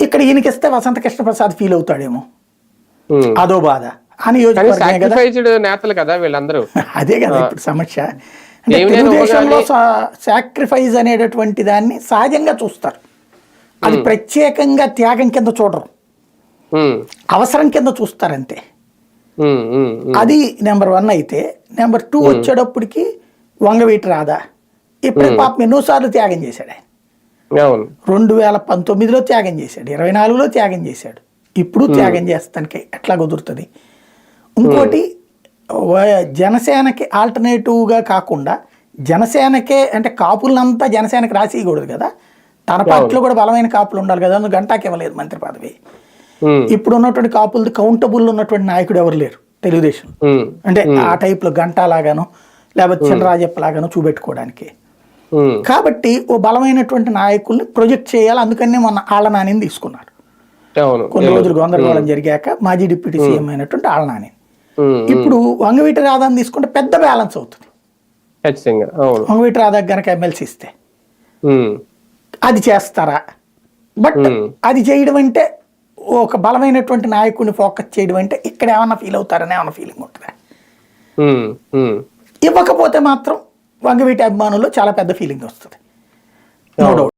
ఇక్కడ ఈయనకి ఇస్తే వసంత కృష్ణ ప్రసాద్ ఫీల్ అవుతాడేమో. అదో బాధ. సాక్రిఫైస్డ్ నేతలు కదా వీళ్ళందరూ. అదే కదా ఇప్పుడు సమస్య. తెలుగుదేశంలో సాక్రిఫైస్ అనేటటువంటి దాన్ని సహజంగా చూస్తారు. అది ప్రత్యేకంగా త్యాగం కింద చూడరు. అవసరం కింద చూస్తారంతే. ఉమ్, ఉమ్. అది నెంబర్ వన్ అయితే నెంబర్ టూ వచ్చేటప్పటికి వంగవీటి రాదా ఇప్పుడు పాపం ఎన్నోసార్లు త్యాగం చేశాడు ఆయన. రెండు వేల పంతొమ్మిదిలో త్యాగం చేశాడు ఇరవై నాలుగులో త్యాగం చేశాడు. ఇప్పుడు త్యాగం చేస్తానికి ఎట్లా కుదురుతుంది? ఇంకోటి జనసేనకి ఆల్టర్నేటివ్గా కాకుండా జనసేనకే అంటే కాపులంతా జనసేనకి రాసేయకూడదు కదా? తన పార్టీలో కూడా బలమైన కాపులు ఉండాలి కదా? అందుకు గంటాకి ఇవ్వలేదు మంత్రి పదవి. ఇప్పుడు ఉన్నటువంటి కాపులది కౌంటబుల్ ఉన్నటువంటి నాయకుడు ఎవరు లేరు? తెలుగుదేశం. అంటే ఆ టైప్లో గంటా లాగాను లేకపోతే చినరాజప్ప లాగాను చూపెట్టుకోవడానికి. కాబట్టి ఓ బలమైనటువంటి నాయకుల్ని ప్రొజెక్ట్ చేయాలి. అందుకనే మొన్న ఆళ్ళ నానిని తీసుకున్నారు కొన్ని రోజులు గందరగోళం జరిగాక మాజీ డిప్యూటీ సీఎం అయినటువంటి ఆళ్ళ నాని ఇప్పుడు వంగవీటి రాధాని తీసుకుంటే పెద్ద బ్యాలెన్స్ అవుతుంది. వంగవీటి రాధా గనక ఎమ్మెల్సీ ఇస్తే. అది చేస్తారా? బట్. అది చేయడం అంటే ఒక బలమైనటువంటి నాయకుడిని ఫోకస్ చేయడం అంటే ఇక్కడ ఏమన్నా ఫీల్ అవుతారని ఏమన్నా ఫీలింగ్ ఉంటుందా. ఇవ్వకపోతే మాత్రం వంగవీటి అభిమానుల్లో చాలా పెద్ద ఫీలింగ్ వస్తుంది. No doubt